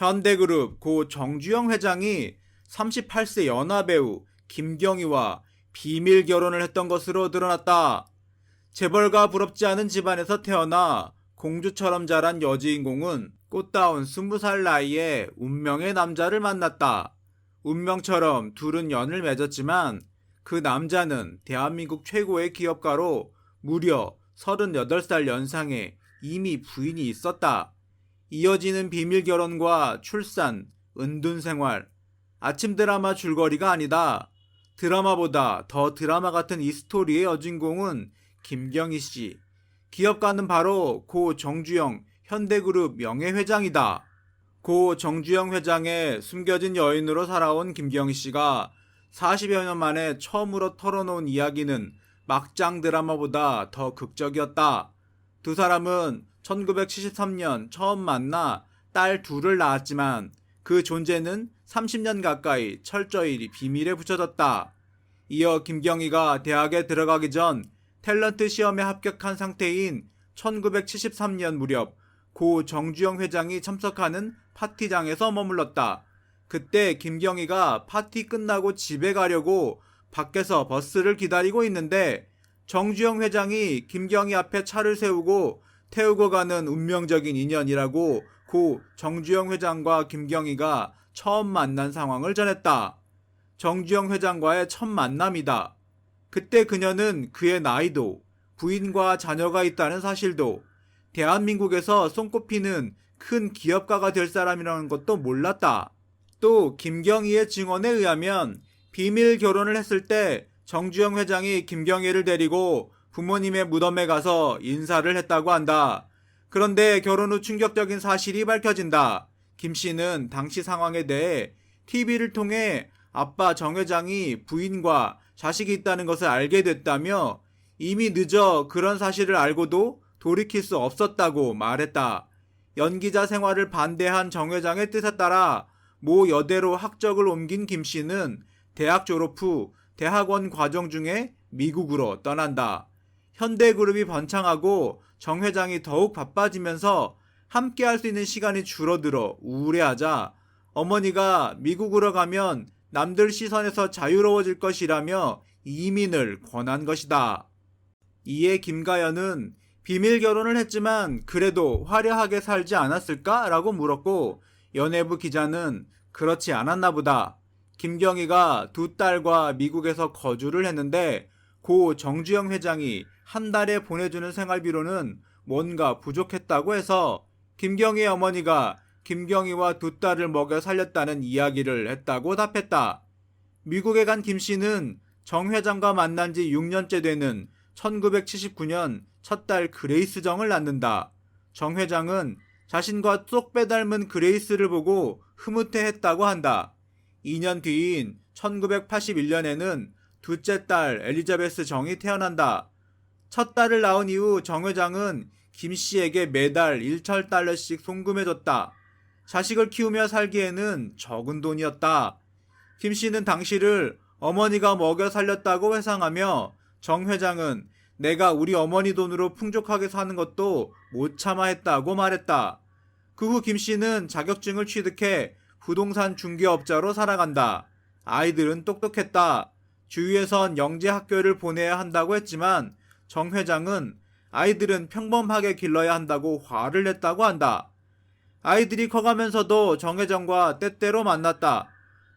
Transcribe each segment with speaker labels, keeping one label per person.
Speaker 1: 현대그룹 고 정주영 회장이 38세 연하배우 김경희와 비밀 결혼을 했던 것으로 드러났다. 재벌가 부럽지 않은 집안에서 태어나 공주처럼 자란 여주인공은 꽃다운 20살 나이에 운명의 남자를 만났다. 운명처럼 둘은 연을 맺었지만 그 남자는 대한민국 최고의 기업가로 무려 38살 연상에 이미 부인이 있었다. 이어지는 비밀 결혼과 출산, 은둔 생활, 아침 드라마 줄거리가 아니다. 드라마보다 더 드라마 같은 이 스토리의 여주인공은 김경희 씨. 기업가는 바로 고 정주영 현대그룹 명예회장이다. 고 정주영 회장의 숨겨진 여인으로 살아온 김경희 씨가 40여 년 만에 처음으로 털어놓은 이야기는 막장 드라마보다 더 극적이었다. 두 사람은 1973년 처음 만나 딸 둘을 낳았지만 그 존재는 30년 가까이 철저히 비밀에 붙여졌다. 이어 김경희가 대학에 들어가기 전 탤런트 시험에 합격한 상태인 1973년 무렵 고 정주영 회장이 참석하는 파티장에서 머물렀다. 그때 김경희가 파티 끝나고 집에 가려고 밖에서 버스를 기다리고 있는데 정주영 회장이 김경희 앞에 차를 세우고 태우고 가는 운명적인 인연이라고 고 정주영 회장과 김경희가 처음 만난 상황을 전했다. 정주영 회장과의 첫 만남이다. 그때 그녀는 그의 나이도 부인과 자녀가 있다는 사실도 대한민국에서 손꼽히는 큰 기업가가 될 사람이라는 것도 몰랐다. 또 김경희의 증언에 의하면 비밀 결혼을 했을 때 정주영 회장이 김경희를 데리고 부모님의 무덤에 가서 인사를 했다고 한다. 그런데 결혼 후 충격적인 사실이 밝혀진다. 김 씨는 당시 상황에 대해 TV를 통해 아빠 정 회장이 부인과 자식이 있다는 것을 알게 됐다며 이미 늦어 그런 사실을 알고도 돌이킬 수 없었다고 말했다. 연기자 생활을 반대한 정 회장의 뜻에 따라 모 여대로 학적을 옮긴 김 씨는 대학 졸업 후 대학원 과정 중에 미국으로 떠난다. 현대그룹이 번창하고 정 회장이 더욱 바빠지면서 함께 할 수 있는 시간이 줄어들어 우울해하자 어머니가 미국으로 가면 남들 시선에서 자유로워질 것이라며 이민을 권한 것이다. 이에 김가연은 비밀 결혼을 했지만 그래도 화려하게 살지 않았을까? 라고 물었고 연예부 기자는 그렇지 않았나 보다. 김경희가 두 딸과 미국에서 거주를 했는데 고 정주영 회장이 한 달에 보내주는 생활비로는 뭔가 부족했다고 해서 김경희 어머니가 김경희와 두 딸을 먹여 살렸다는 이야기를 했다고 답했다. 미국에 간 김 씨는 정 회장과 만난 지 6년째 되는 1979년 첫 딸 그레이스 정을 낳는다. 정 회장은 자신과 쏙 빼닮은 그레이스를 보고 흐뭇해 했다고 한다. 2년 뒤인 1981년에는 둘째 딸 엘리자베스 정이 태어난다. 첫 딸을 낳은 이후 정 회장은 김 씨에게 매달 1철달러씩 송금해줬다. 자식을 키우며 살기에는 적은 돈이었다. 김 씨는 당시를 어머니가 먹여 살렸다고 회상하며 정 회장은 내가 우리 어머니 돈으로 풍족하게 사는 것도 못 참아 했다고 말했다. 그 후 김 씨는 자격증을 취득해 부동산 중개업자로 살아간다. 아이들은 똑똑했다. 주위에선 영재 학교를 보내야 한다고 했지만 정 회장은 아이들은 평범하게 길러야 한다고 화를 냈다고 한다. 아이들이 커가면서도 정 회장과 때때로 만났다.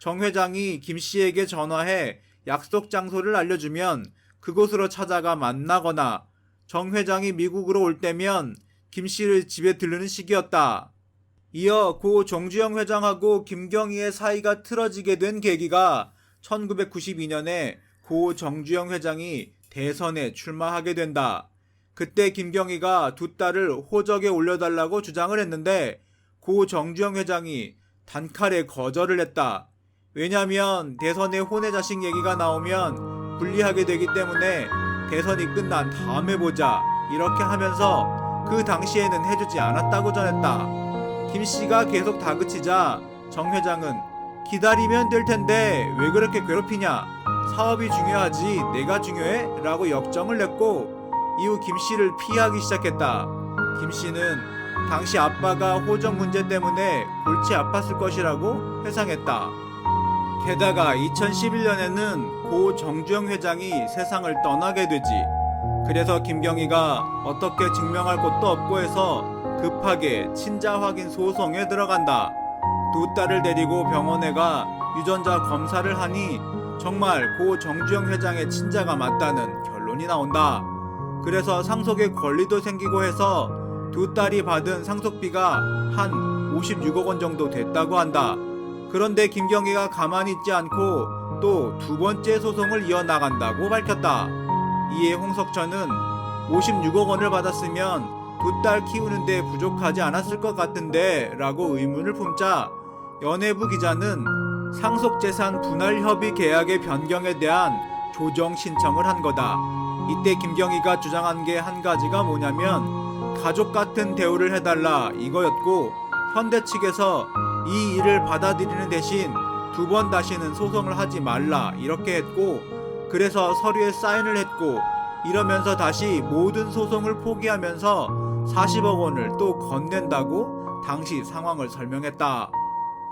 Speaker 1: 정 회장이 김 씨에게 전화해 약속 장소를 알려주면 그곳으로 찾아가 만나거나 정 회장이 미국으로 올 때면 김 씨를 집에 들르는 시기였다. 이어 고 정주영 회장하고 김경희의 사이가 틀어지게 된 계기가 1992년에 고 정주영 회장이 대선에 출마하게 된다. 그때 김경희가 두 딸을 호적에 올려달라고 주장을 했는데 고 정주영 회장이 단칼에 거절을 했다. 왜냐면 대선에 혼외 자식 얘기가 나오면 불리하게 되기 때문에 대선이 끝난 다음에 보자. 이렇게 하면서 그 당시에는 해주지 않았다고 전했다. 김 씨가 계속 다그치자 정 회장은 기다리면 될 텐데 왜 그렇게 괴롭히냐? 사업이 중요하지 내가 중요해? 라고 역정을 냈고 이후 김 씨를 피하기 시작했다. 김 씨는 당시 아빠가 호적 문제 때문에 골치 아팠을 것이라고 회상했다. 게다가 2011년에는 고 정주영 회장이 세상을 떠나게 되지. 그래서 김경희가 어떻게 증명할 것도 없고 해서 급하게 친자 확인 소송에 들어간다. 두 딸을 데리고 병원에 가 유전자 검사를 하니 정말 고 정주영 회장의 친자가 맞다는 결론이 나온다. 그래서 상속의 권리도 생기고 해서 두 딸이 받은 상속비가 한 56억 원 정도 됐다고 한다. 그런데 김경희가 가만히 있지 않고 또 두 번째 소송을 이어나간다고 밝혔다. 이에 홍석천은 56억 원을 받았으면 두 딸 키우는데 부족하지 않았을 것 같은데 라고 의문을 품자 연예부 기자는 상속재산 분할 협의 계약의 변경에 대한 조정 신청을 한 거다. 이때 김경희가 주장한 게 한 가지가 뭐냐면 가족 같은 대우를 해달라 이거였고 현대 측에서 이 일을 받아들이는 대신 두 번 다시는 소송을 하지 말라 이렇게 했고 그래서 서류에 사인을 했고 이러면서 다시 모든 소송을 포기하면서 40억 원을 또 건넨다고 당시 상황을 설명했다.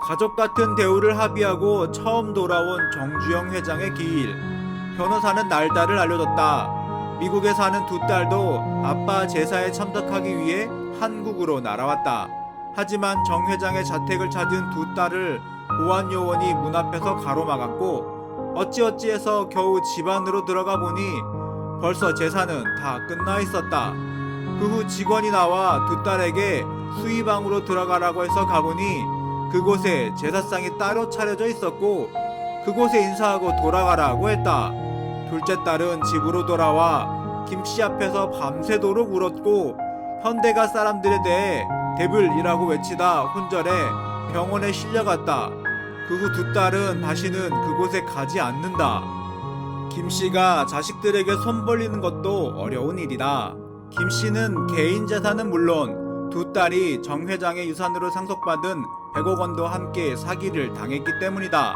Speaker 1: 가족 같은 대우를 합의하고 처음 돌아온 정주영 회장의 기일. 변호사는 날짜를 알려줬다. 미국에 사는 두 딸도 아빠 제사에 참석하기 위해 한국으로 날아왔다. 하지만 정 회장의 자택을 찾은 두 딸을 보안 요원이 문 앞에서 가로막았고 어찌어찌해서 겨우 집 안으로 들어가 보니 벌써 제사는 다 끝나 있었다. 그 후 직원이 나와 두 딸에게 수의방으로 들어가라고 해서 가보니 그곳에 제사상이 따로 차려져 있었고 그곳에 인사하고 돌아가라고 했다. 둘째 딸은 집으로 돌아와 김씨 앞에서 밤새도록 울었고 현대가 사람들에 대해 데블이라고 외치다 혼절해 병원에 실려갔다. 그 후 두 딸은 다시는 그곳에 가지 않는다. 김 씨가 자식들에게 손 벌리는 것도 어려운 일이다. 김 씨는 개인 재산은 물론 두 딸이 정 회장의 유산으로 상속받은 100억 원도 함께 사기를 당했기 때문이다.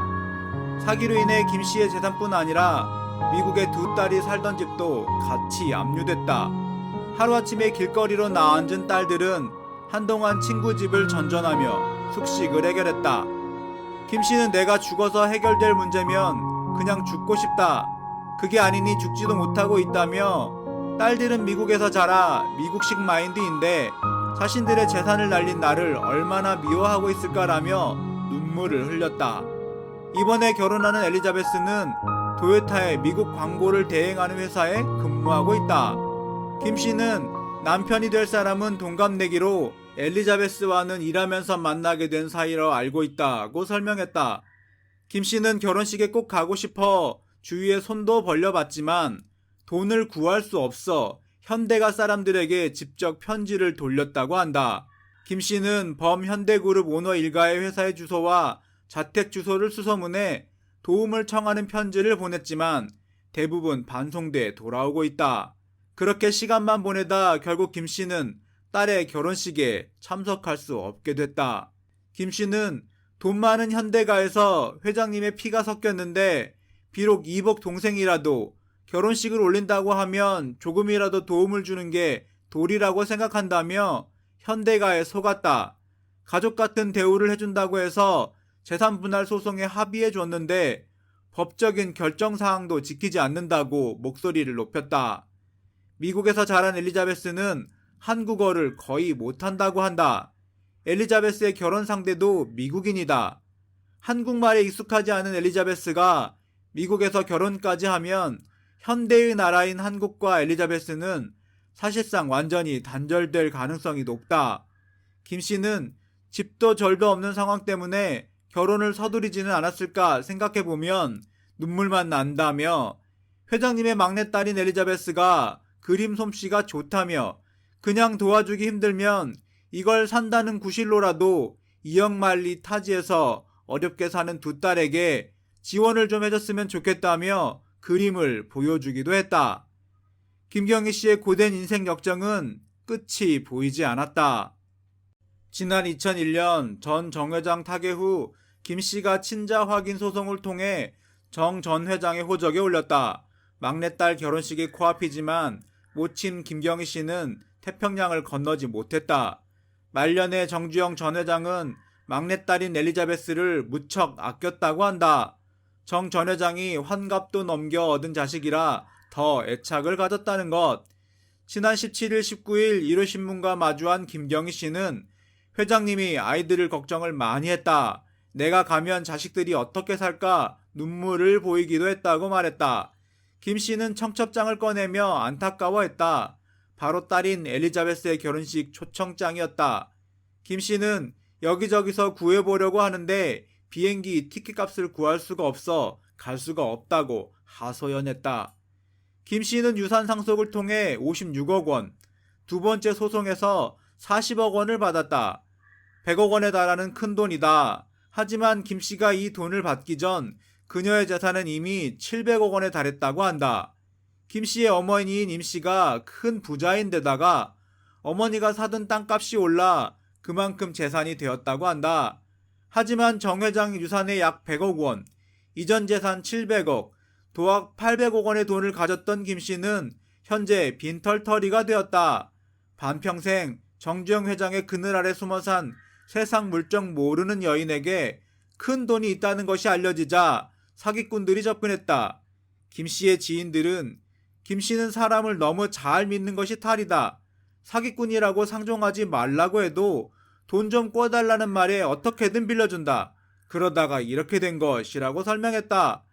Speaker 1: 사기로 인해 김 씨의 재산뿐 아니라 미국의 두 딸이 살던 집도 같이 압류됐다. 하루아침에 길거리로 나앉은 딸들은 한동안 친구 집을 전전하며 숙식을 해결했다. 김 씨는 내가 죽어서 해결될 문제면 그냥 죽고 싶다. 그게 아니니 죽지도 못하고 있다며 딸들은 미국에서 자라 미국식 마인드인데 자신들의 재산을 날린 나를 얼마나 미워하고 있을까라며 눈물을 흘렸다. 이번에 결혼하는 엘리자베스는 도요타의 미국 광고를 대행하는 회사에 근무하고 있다. 김 씨는 남편이 될 사람은 동갑내기로 엘리자베스와는 일하면서 만나게 된 사이로 알고 있다고 설명했다. 김 씨는 결혼식에 꼭 가고 싶어 주위에 손도 벌려봤지만 돈을 구할 수 없어 현대가 사람들에게 직접 편지를 돌렸다고 한다. 김 씨는 범현대그룹 오너 일가의 회사의 주소와 자택 주소를 수소문해 도움을 청하는 편지를 보냈지만 대부분 반송돼 돌아오고 있다. 그렇게 시간만 보내다 결국 김 씨는 딸의 결혼식에 참석할 수 없게 됐다. 김 씨는 돈 많은 현대가에서 회장님의 피가 섞였는데 비록 이복 동생이라도 결혼식을 올린다고 하면 조금이라도 도움을 주는 게 도리라고 생각한다며 현대가에 속았다. 가족 같은 대우를 해준다고 해서 재산 분할 소송에 합의해 줬는데 법적인 결정 사항도 지키지 않는다고 목소리를 높였다. 미국에서 자란 엘리자베스는 한국어를 거의 못한다고 한다. 엘리자베스의 결혼 상대도 미국인이다. 한국말에 익숙하지 않은 엘리자베스가 미국에서 결혼까지 하면 현대의 나라인 한국과 엘리자베스는 사실상 완전히 단절될 가능성이 높다. 김 씨는 집도 절도 없는 상황 때문에 결혼을 서두르지는 않았을까 생각해 보면 눈물만 난다며 회장님의 막내딸인 엘리자베스가 그림 솜씨가 좋다며 그냥 도와주기 힘들면 이걸 산다는 구실로라도 이영만리 타지에서 어렵게 사는 두 딸에게 지원을 좀 해줬으면 좋겠다며 그림을 보여주기도 했다. 김경희 씨의 고된 인생 역정은 끝이 보이지 않았다. 지난 2001년 전 정 회장 타계 후 김 씨가 친자 확인 소송을 통해 정 전 회장의 호적에 올렸다. 막내딸 결혼식이 코앞이지만 모친 김경희 씨는 태평양을 건너지 못했다. 말년에 정주영 전 회장은 막내딸인 엘리자베스를 무척 아꼈다고 한다. 정 전 회장이 환갑도 넘겨 얻은 자식이라 더 애착을 가졌다는 것. 지난 17일, 19일 일요신문과 마주한 김경희 씨는 회장님이 아이들을 걱정을 많이 했다. 내가 가면 자식들이 어떻게 살까 눈물을 보이기도 했다고 말했다. 김 씨는 청첩장을 꺼내며 안타까워했다. 바로 딸인 엘리자베스의 결혼식 초청장이었다. 김 씨는 여기저기서 구해보려고 하는데 비행기 티켓 값을 구할 수가 없어 갈 수가 없다고 하소연했다. 김 씨는 유산 상속을 통해 56억 원, 두 번째 소송에서 40억 원을 받았다. 100억 원에 달하는 큰 돈이다. 하지만 김 씨가 이 돈을 받기 전 그녀의 재산은 이미 700억 원에 달했다고 한다. 김 씨의 어머니인 임 씨가 큰 부자인데다가 어머니가 사둔 땅값이 올라 그만큼 재산이 되었다고 한다. 하지만 정 회장 유산의 약 100억 원, 이전 재산 700억, 도합 800억 원의 돈을 가졌던 김 씨는 현재 빈털터리가 되었다. 반평생 정주영 회장의 그늘 아래 숨어 산 세상 물정 모르는 여인에게 큰 돈이 있다는 것이 알려지자 사기꾼들이 접근했다. 김 씨의 지인들은 김 씨는 사람을 너무 잘 믿는 것이 탈이다. 사기꾼이라고 상종하지 말라고 해도 돈 좀 꿔달라는 말에 어떻게든 빌려준다. 그러다가 이렇게 된 것이라고 설명했다.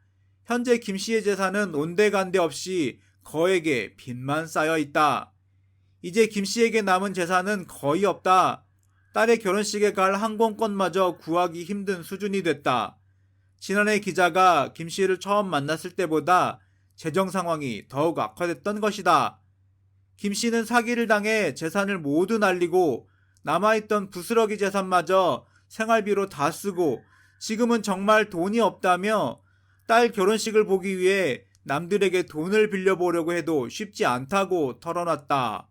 Speaker 1: 현재 김 씨의 재산은 온데간데 없이 거액의 빚만 쌓여 있다. 이제 김 씨에게 남은 재산은 거의 없다. 딸의 결혼식에 갈 항공권마저 구하기 힘든 수준이 됐다. 지난해 기자가 김 씨를 처음 만났을 때보다 재정 상황이 더욱 악화됐던 것이다. 김 씨는 사기를 당해 재산을 모두 날리고 남아있던 부스러기 재산마저 생활비로 다 쓰고 지금은 정말 돈이 없다며 딸 결혼식을 보기 위해 남들에게 돈을 빌려보려고 해도 쉽지 않다고 털어놨다.